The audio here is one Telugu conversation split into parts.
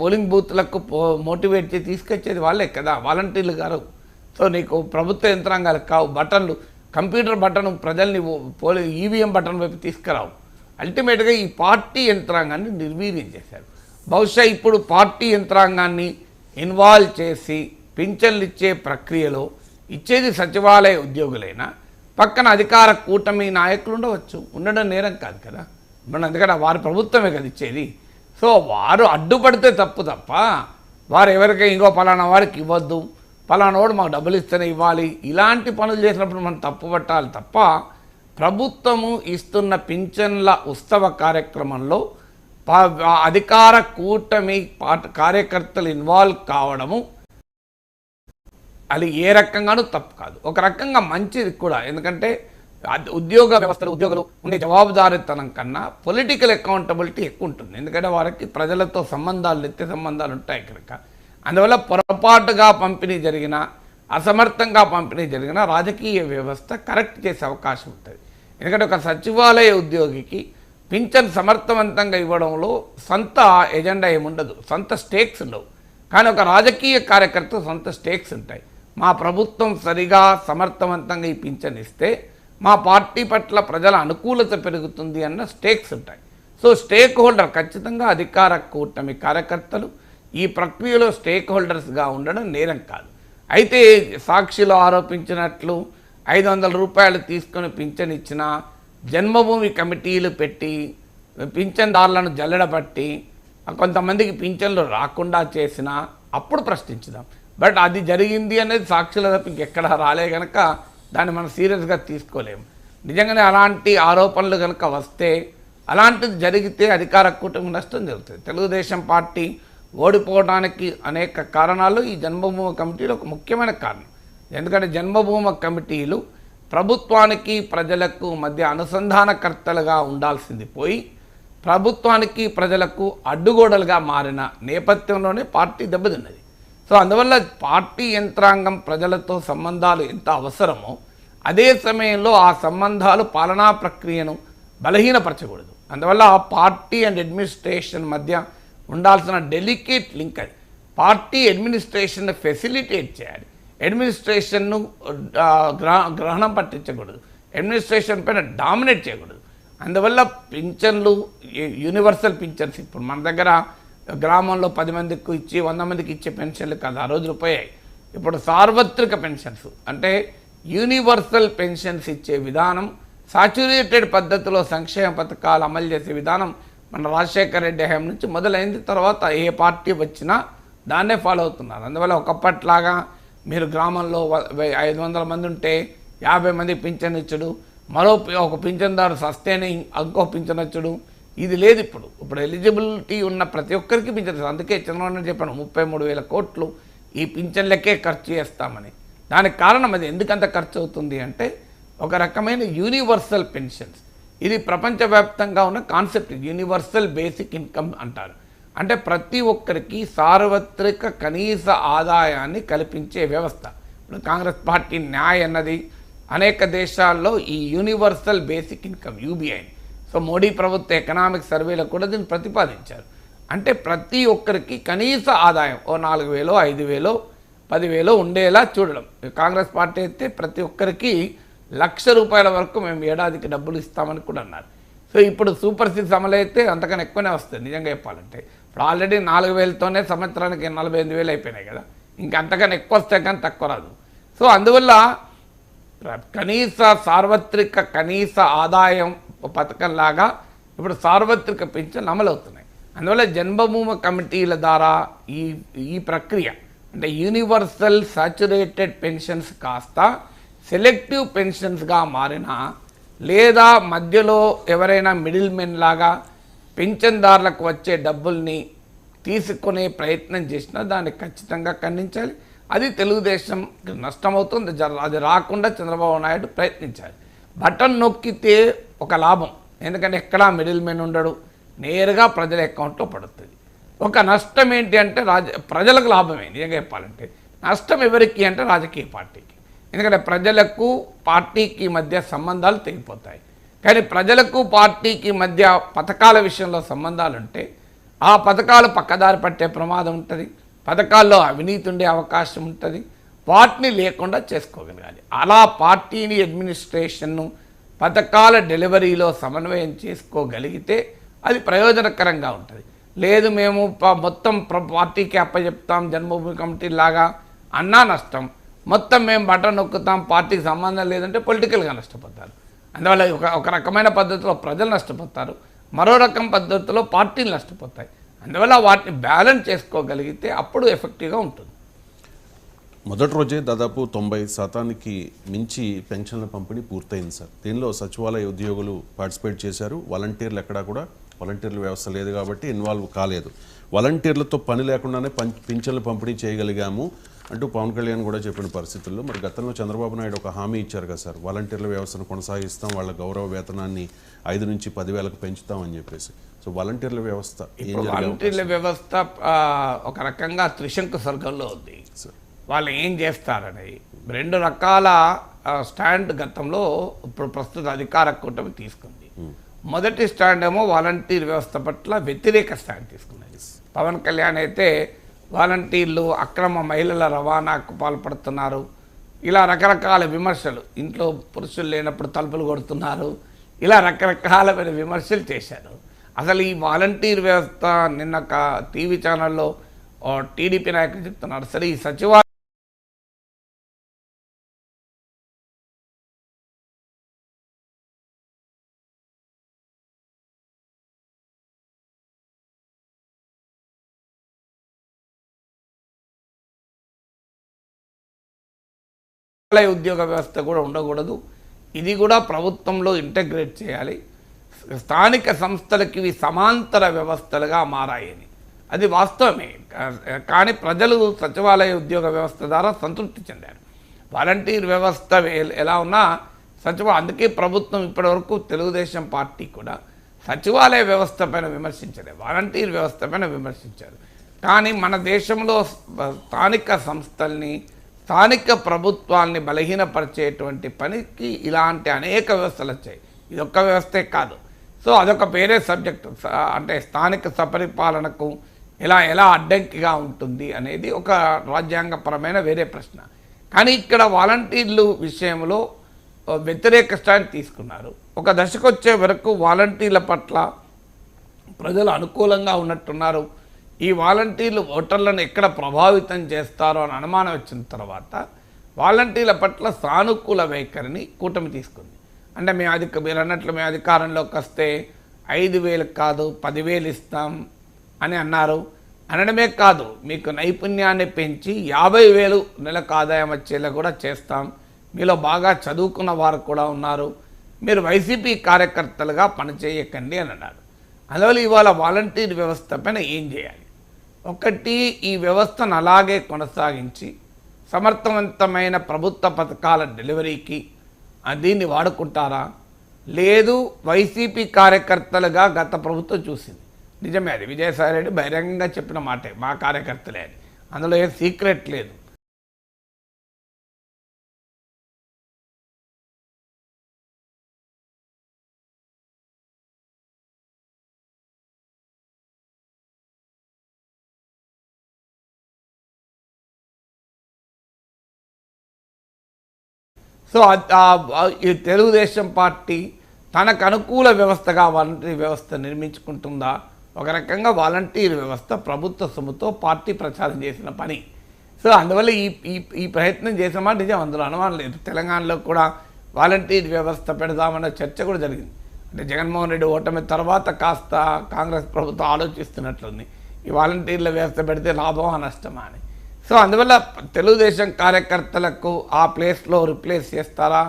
పోలింగ్ బూత్లకు మోటివేట్ చేసి తీసుకొచ్చేది వాళ్ళే కదా. వాలంటీర్లు గారు. సో నీకు ప్రభుత్వ యంత్రాంగాలు కావు. బటన్లు కంప్యూటర్ బటన్ ప్రజల్ని పోలి ఈవీఎం బటన్ వైపు తీసుకురావు. అల్టిమేట్గా ఈ పార్టీ యంత్రాంగాన్ని నిర్వీర్యం చేశారు. బహుశా ఇప్పుడు పార్టీ యంత్రాంగాన్ని ఇన్వాల్వ్ చేసి పింఛన్లు ఇచ్చే ప్రక్రియలో ఇచ్చేది సచివాలయ ఉద్యోగులైనా పక్కన అధికార కూటమి నాయకులు ఉండవచ్చు. ఉండడం నేరం కాదు కదా. మన ఎందుకంటే వారి ప్రభుత్వమే కదా ఇచ్చేది. సో వారు అడ్డుపడితే తప్పు తప్ప వారు ఎవరికి ఇంకో పలానా వారికి ఇవ్వద్దు. పలానా వాడు మాకు డబ్బులు ఇస్తేనే ఇవ్వాలి. ఇలాంటి పనులు చేసినప్పుడు మనం తప్పు పట్టాలి తప్ప ప్రభుత్వము ఇస్తున్న పింఛన్ల ఉత్సవ కార్యక్రమంలో పా- అధికార కూటమి కార్యకర్తలు ఇన్వాల్వ్ కావడము అది ఏ రకంగానూ తప్పు కాదు. ఒక రకంగా మంచిది కూడా. ఎందుకంటే ఉద్యోగ వ్యవస్థలు ఉద్యోగులు ఉండే జవాబుదారీతనం కన్నా పొలిటికల్ అకౌంటబిలిటీ ఎక్కువ ఉంటుంది. ఎందుకంటే వారికి ప్రజలతో సంబంధాలు నిత్య సంబంధాలు ఉంటాయి కనుక. అందువల్ల పొరపాటుగా పంపిణీ జరిగిన అసమర్థంగా పంపిణీ జరిగిన రాజకీయ వ్యవస్థ కరెక్ట్ చేసే అవకాశం ఉంటుంది. ఎందుకంటే ఒక సచివాలయ ఉద్యోగికి పింఛన్ సమర్థవంతంగా ఇవ్వడంలో సొంత ఎజెండా ఏముండదు. సొంత స్టేక్స్ ఉండవు. కానీ ఒక రాజకీయ కార్యకర్త సొంత స్టేక్స్ ఉంటాయి. మా ప్రభుత్వం సరిగా సమర్థవంతంగా ఈ పింఛన్ ఇస్తే మా పార్టీ పట్ల ప్రజల అనుకూలత పెరుగుతుంది అన్న స్టేక్స్ ఉంటాయి. సో స్టేక్ హోల్డర్ ఖచ్చితంగా అధికార కూటమి కార్యకర్తలు ఈ ప్రక్రియలో స్టేక్ హోల్డర్స్గా ఉండడం నేరం కాదు. అయితే సాక్షిలో ఆరోపించినట్లు ఐదు వందల రూపాయలు తీసుకొని పింఛన్ ఇచ్చిన జన్మభూమి కమిటీలు పెట్టి పింఛన్దారులను జల్లెడబట్టి కొంతమందికి పింఛన్లు రాకుండా చేసిన అప్పుడు ప్రశ్నించుదాం. బట్ అది జరిగింది అనేది సాక్షుల తప్ప ఇంకెక్కడ రాలే కనుక దాన్ని మనం సీరియస్గా తీసుకోలేము. నిజంగానే అలాంటి ఆరోపణలు కనుక వస్తే అలాంటిది జరిగితే అధికార కూటమి నష్టం జరుగుతుంది. తెలుగుదేశం పార్టీ ఓడిపోవడానికి అనేక కారణాలు ఈ జన్మభూమి కమిటీలు ఒక ముఖ్యమైన కారణం. ఎందుకంటే జన్మభూమి కమిటీలు ప్రభుత్వానికి ప్రజలకు మధ్య అనుసంధానకర్తలుగా ఉండాల్సింది పోయి ప్రభుత్వానికి ప్రజలకు అడ్డుగోడలుగా మారిన నేపథ్యంలోనే పార్టీ దెబ్బతిన్నది. సో అందువల్ల పార్టీ యంత్రాంగం ప్రజలతో సంబంధాలు ఎంత అవసరమో అదే సమయంలో ఆ సంబంధాలు పాలనా ప్రక్రియను బలహీనపరచకూడదు. అందువల్ల ఆ పార్టీ అండ్ అడ్మినిస్ట్రేషన్ మధ్య ఉండాల్సిన డెలికేట్ లింక్ అది పార్టీ అడ్మినిస్ట్రేషన్ ఫెసిలిటేట్ చేయాలి. అడ్మినిస్ట్రేషన్ను గ్రహణం పట్టించకూడదు. అడ్మినిస్ట్రేషన్ పైన డామినేట్ చేయకూడదు. అందువల్ల పింఛన్లు యూనివర్సల్ పింఛన్స్ ఇప్పుడు మన దగ్గర గ్రామంలో పది మందికి ఇచ్చి వంద మందికి ఇచ్చే పెన్షన్లు కాదు ఆ రోజులు పోయాయి ఇప్పుడు సార్వత్రిక పెన్షన్స్ అంటే యూనివర్సల్ పెన్షన్స్ ఇచ్చే విధానం సాచురేటెడ్ పద్ధతిలో సంక్షేమ పథకాలు అమలు చేసే విధానం మన రాజశేఖర రెడ్డి హయాం నుంచి మొదలైంది. తర్వాత ఏ పార్టీ వచ్చినా దాన్నే ఫాలో అవుతున్నారు. అందువల్ల ఒకప్పట్లాగా మీరు గ్రామంలో ఐదు వందల మంది ఉంటే యాభై మంది పింఛన్ ఇచ్చుడు మరో ఒక పింఛన్దారు సస్తేనే ఇంకో పింఛన్ ఇచ్చుడు ఇది లేదు ఇప్పుడు. ఇప్పుడు ఎలిజిబిలిటీ ఉన్న ప్రతి ఒక్కరికి పింఛన్ అందుకే చంద్రబాబు చెప్పాను ముప్పై మూడు వేల కోట్లు ఈ పింఛన్లకే ఖర్చు చేస్తామని. దానికి కారణం అది. ఎందుకంత ఖర్చు అవుతుంది అంటే ఒక రకమైన యూనివర్సల్ పెన్షన్స్ ఇది ప్రపంచవ్యాప్తంగా ఉన్న కాన్సెప్ట్ యూనివర్సల్ బేసిక్ ఇన్కమ్ అంటారు. అంటే ప్రతి ఒక్కరికి సార్వత్రిక కనీస ఆదాయాన్ని కల్పించే వ్యవస్థ. ఇప్పుడు కాంగ్రెస్ పార్టీ న్యాయ్ అన్నది అనేక దేశాల్లో ఈ యూనివర్సల్ బేసిక్ ఇన్కమ్ యూబీఐని సో మోడీ ప్రభుత్వ ఎకనామిక్ సర్వేలో కూడా దీన్ని ప్రతిపాదించారు. అంటే ప్రతి ఒక్కరికి కనీస ఆదాయం ఓ నాలుగు వేలో ఐదు వేలో పదివేలో ఉండేలా చూడడం. కాంగ్రెస్ పార్టీ అయితే ప్రతి ఒక్కరికి లక్ష రూపాయల వరకు మేము ఏడాదికి డబ్బులు ఇస్తామని కూడా అన్నారు. సో ఇప్పుడు సూపర్ సిక్స్ అమలైతే అయితే అంతకన్నా ఎక్కువనే వస్తుంది నిజంగా చెప్పాలంటే. ఇప్పుడు ఆల్రెడీ నాలుగు వేలతోనే సంవత్సరానికి నలభై ఎనిమిది వేలు అయిపోయినాయి కదా. ఇంకా అంతకన్నా ఎక్కువ వస్తే కానీ తక్కువ రాదు. సో అందువల్ల ప్ర- కనీస సార్వత్రిక కనీస ఆదాయం ఒక పథకంలాగా ఇప్పుడు సార్వత్రిక పింఛన్లు అమలవుతున్నాయి. అందువల్ల జన్మభూమి కమిటీల ద్వారా ఈ ఈ ప్రక్రియ అంటే యూనివర్సల్ సాచురేటెడ్ పెన్షన్స్ కాస్త సెలెక్టివ్ పెన్షన్స్గా మారినా లేదా మధ్యలో ఎవరైనా మిడిల్ మెన్ లాగా పింఛన్దారులకు వచ్చే డబ్బుల్ని తీసుకునే ప్రయత్నం చేసినా దాన్ని ఖచ్చితంగా ఖండించాలి. అది తెలుగుదేశం నష్టమవుతుంది. అది రాకుండా చంద్రబాబు నాయుడు ప్రయత్నించాలి. బటన్ నొక్కితే ఒక లాభం. ఎందుకంటే ఎక్కడా మిడిల్ మెన్ ఉండడు. నేరుగా ప్రజల అకౌంట్లో పడుతుంది. ఒక నష్టం ఏంటి అంటే రాజ ప్రజలకు లాభమే. నిజంగా చెప్పాలంటే నష్టం ఎవరికి అంటే రాజకీయ పార్టీకి. ఎందుకంటే ప్రజలకు పార్టీకి మధ్య సంబంధాలు తెగిపోతాయి. కానీ ప్రజలకు పార్టీకి మధ్య పథకాల విషయంలో సంబంధాలు ఉంటే ఆ పథకాలు పక్కదారి పట్టే ప్రమాదం ఉంటుంది. పథకాల్లో అవినీతి ఉండే అవకాశం ఉంటుంది. వాటిని లేకుండా చేసుకోగలగాలి. అలా పార్టీని అడ్మినిస్ట్రేషన్ను పథకాల డెలివరీలో సమన్వయం చేసుకోగలిగితే అది ప్రయోజనకరంగా ఉంటుంది. లేదు మేము ప- మొత్తం ప్ర- పార్టీకి అప్పచెప్తాం జన్మభూమి కమిటీ లాగా అన్నా నష్టం. మొత్తం మేము బటన్ నొక్కుతాం పార్టీకి సంబంధం లేదంటే పొలిటికల్గా నష్టపోతారు. అందువల్ల ఒక ఒక రకమైన పద్ధతిలో ప్రజలు నష్టపోతారు. మరో రకం పద్ధతిలో పార్టీలు నష్టపోతాయి. అందువల్ల వాటిని బ్యాలెన్స్ చేసుకోగలిగితే అప్పుడు ఎఫెక్టివ్గా ఉంటుంది. మొదటి రోజే దాదాపు తొంభై శాతానికి మించి పెన్షన్ల పంపిణీ పూర్తయింది సార్. దీనిలో సచివాలయ ఉద్యోగులు పార్టిసిపేట్ చేశారు. వాలంటీర్లు ఎక్కడా కూడా వాలంటీర్ల వ్యవస్థ లేదు కాబట్టి ఇన్వాల్వ్ కాలేదు. వాలంటీర్లతో పని లేకుండానే పం పింఛన్లు పంపిణీ చేయగలిగాము అంటూ పవన్ కళ్యాణ్ కూడా చెప్పిన పరిస్థితుల్లో మరి గతంలో చంద్రబాబు నాయుడు ఒక హామీ ఇచ్చారు కదా సార్. వాలంటీర్ల వ్యవస్థను కొనసాగిస్తాం వాళ్ళ గౌరవ వేతనాన్ని ఐదు నుంచి పదివేలకు పెంచుతామని చెప్పేసి. సో వాలంటీర్ల వ్యవస్థ వాలంటీర్ల వ్యవస్థ ఒక రకంగా త్రిశంకు స్వర్గంలో ఉంది. సార్. వాళ్ళు ఏం చేస్తారని. రెండు రకాల స్టాండ్ గతంలో ఇప్పుడు ప్రస్తుత అధికార కూటమి తీసుకుంది. మొదటి స్టాండ్ ఏమో వాలంటీర్ వ్యవస్థ పట్ల వ్యతిరేక స్టాండ్ తీసుకున్నది. పవన్ కళ్యాణ్ అయితే వాలంటీర్లు అక్రమ మహిళల రవాణాకు పాల్పడుతున్నారు. ఇలా రకరకాల విమర్శలు ఇంట్లో పురుషులు లేనప్పుడు తలుపులు కొడుతున్నారు. ఇలా రకరకాలమైన విమర్శలు చేశారు. అసలు ఈ వాలంటీర్ వ్యవస్థ నిన్న టీవీ ఛానల్లో టీడీపీ నాయకులు చెప్తున్నారు. అసలు ఈ సచివాలయం సచివాలయ ఉద్యోగ వ్యవస్థ కూడా ఉండకూడదు. ఇది కూడా ప్రభుత్వంలో ఇంటగ్రేట్ చేయాలి. స్థానిక సంస్థలకి ఇవి సమాంతర వ్యవస్థలుగా మారాయని. అది వాస్తవమే. కా- కానీ ప్రజలు సచివాలయ ఉద్యోగ వ్యవస్థ ద్వారా సంతృప్తి చెందారు. వాలంటీర్ వ్యవస్థ ఎలా ఉన్నా సచివ అందుకే ప్రభుత్వం ఇప్పటివరకు తెలుగుదేశం పార్టీ కూడా సచివాలయ వ్యవస్థ పైన విమర్శించలేదు. వాలంటీర్ వ్యవస్థ పైన విమర్శించారు. కానీ మన దేశంలో స్థానిక సంస్థల్ని స్థానిక ప్రభుత్వాల్ని బలహీనపరిచేటువంటి పనికి ఇలాంటి అనేక వ్యవస్థలు వచ్చాయి. ఇది ఒక్క వ్యవస్థే కాదు. సో అదొక వేరే సబ్జెక్ట్. అంటే స్థానిక సపరిపాలనకు ఇలా ఎలా అడ్డంకిగా ఉంటుంది అనేది ఒక రాజ్యాంగపరమైన వేరే ప్రశ్న. కానీ ఇక్కడ వాలంటీర్లు విషయంలో వ్యతిరేక స్టాండ్ తీసుకున్నారు. ఒక దశకు వచ్చే వరకు వాలంటీర్ల పట్ల ప్రజలు అనుకూలంగా ఉన్నట్టున్నారు. ఈ వాలంటీర్లు ఓటర్లను ఎక్కడ ప్రభావితం చేస్తారో అని అనుమానం వచ్చిన తర్వాత వాలంటీర్ల పట్ల సానుకూల వైఖరిని కూటమి తీసుకుంది. అంటే మేము అధిక మీరు అన్నట్లు మేము అధికారంలోకి వస్తే ఐదు వేలు కాదు పదివేలు ఇస్తాం అని అన్నారు. అనడమే కాదు మీకు నైపుణ్యాన్ని పెంచి యాభై వేలు నెలకు ఆదాయం వచ్చేలా కూడా చేస్తాం. మీలో బాగా చదువుకున్న వారు కూడా ఉన్నారు. మీరు వైసీపీ కార్యకర్తలుగా పనిచేయకండి అని అన్నారు అందువల్ల ఇవాళ వాలంటీర్ వ్యవస్థ పైన ఏం చేయాలి? ఒకటి ఈ వ్యవస్థను అలాగే కొనసాగించి సమర్థవంతమైన ప్రభుత్వ పథకాల డెలివరీకి దీన్ని వాడుకుంటారా? లేదు వైసీపీ కార్యకర్తలుగా గత ప్రభుత్వం చూసింది. నిజమే అది. విజయసాయి రెడ్డి బహిరంగంగా చెప్పిన మాటే. మా కార్యకర్తలే అని అందులో ఏం సీక్రెట్ లేదు. సో తెలుగుదేశం పార్టీ తనకు అనుకూల వ్యవస్థగా వాలంటీర్ వ్యవస్థ నిర్మించుకుంటుందా? ఒక రకంగా వాలంటీర్ వ్యవస్థ ప్రభుత్వ సొమ్ముతో పార్టీ ప్రచారం చేసిన పని. సో అందువల్ల ఈ ఈ ఈ ప్రయత్నం చేసామా నిజం అందులో అనుమానం లేదు. తెలంగాణలో కూడా వాలంటీర్ వ్యవస్థ పెడదామన్న చర్చ కూడా జరిగింది. అంటే జగన్మోహన్ రెడ్డి ఓటమి తర్వాత కాస్త కాంగ్రెస్ ప్రభుత్వం ఆలోచిస్తున్నట్లుంది. ఈ వాలంటీర్ల వ్యవస్థ పెడితే లాభమా నష్టమా అని. సో అందువల్ల తెలుగుదేశం కార్యకర్తలకు ఆ ప్లేస్లో రిప్లేస్ చేస్తారా?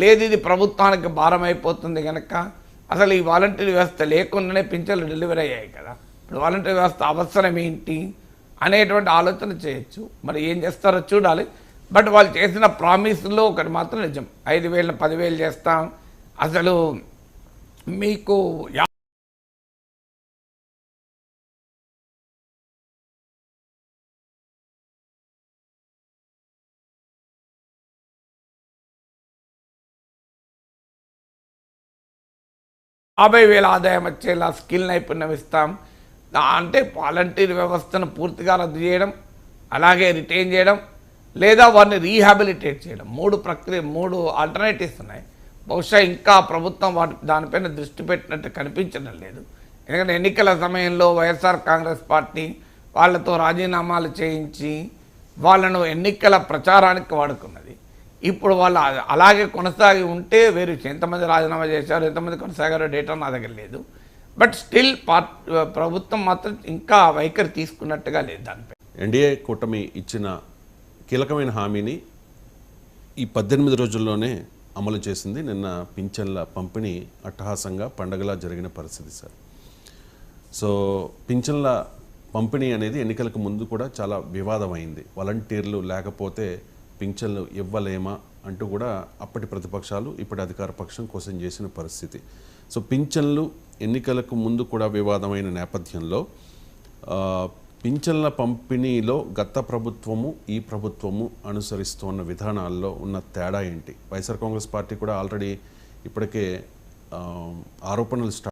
లేదు ఇది ప్రభుత్వానికి భారం అయిపోతుంది కనుక అసలు ఈ వాలంటీర్ వ్యవస్థ లేకుండానే పింఛన్లు డెలివరీ అయ్యాయి కదా. ఇప్పుడు వాలంటీర్ వ్యవస్థ అవసరం ఏంటి అనేటువంటి ఆలోచన చేయొచ్చు. మరి ఏం చేస్తారో చూడాలి. బట్ వాళ్ళు చేసిన ప్రామిస్లో ఒకటి మాత్రం నిజం. ఐదు వేలు పదివేలు చేస్తాం. అసలు మీకు యాభై వేల ఆదాయం వచ్చేలా స్కిల్ నైపుణ్యం ఇస్తాం. అంటే వాలంటీర్ వ్యవస్థను పూర్తిగా రద్దు చేయడం అలాగే రిటైన్ చేయడం లేదా వారిని రీహాబిలిటేట్ చేయడం. మూడు ప్రక్రియ మూడు ఆల్టర్నేటివ్స్ ఉన్నాయి. బహుశా ఇంకా ప్రభుత్వం వాటి దానిపైన దృష్టి పెట్టినట్టు కనిపించడం లేదు. ఎందుకంటే ఎన్నికల సమయంలో వైఎస్ఆర్ కాంగ్రెస్ పార్టీ వాళ్ళతో రాజీనామాలు చేయించి వాళ్ళను ఎన్నికల ప్రచారానికి వాడుకున్నది. ఇప్పుడు వాళ్ళు అలాగే కొనసాగి ఉంటే వేరు. ఎంతమంది రాజీనామా చేశారు ఎంతమంది కొనసాగారో డేటా నా దగ్గర లేదు. బట్ స్టిల్ పార్ట్ ప్రభుత్వం మాత్రం ఇంకా వైఖరి తీసుకున్నట్టుగా లేదు దానిపై ఎన్డీఏ కూటమి ఇచ్చిన కీలకమైన హామీని ఈ పద్దెనిమిది రోజుల్లోనే అమలు చేసింది నిన్న పింఛన్ల పంపిణీ అట్టహాసంగా పండగలా జరిగిన పరిస్థితి సార్. సో పింఛన్ల పంపిణీ అనేది ఎన్నికలకు ముందు కూడా చాలా వివాదమైంది. వాలంటీర్లు లేకపోతే పింఛన్లు ఇవ్వలేమా అంటూ కూడా అప్పటి ప్రతిపక్షాలు ఇప్పటి అధికార పక్షం కోసం చేసిన పరిస్థితి. సో పింఛన్లు ఎన్నికలకు ముందు కూడా వివాదమైన నేపథ్యంలో పింఛన్ల పంపిణీలో గత ప్రభుత్వము ఈ ప్రభుత్వము అనుసరిస్తున్న విధానాల్లో ఉన్న తేడా ఏంటి? వైఎస్ఆర్ కాంగ్రెస్ పార్టీ కూడా ఆల్రెడీ ఇప్పటికే ఆరోపణలు స్టార్ట్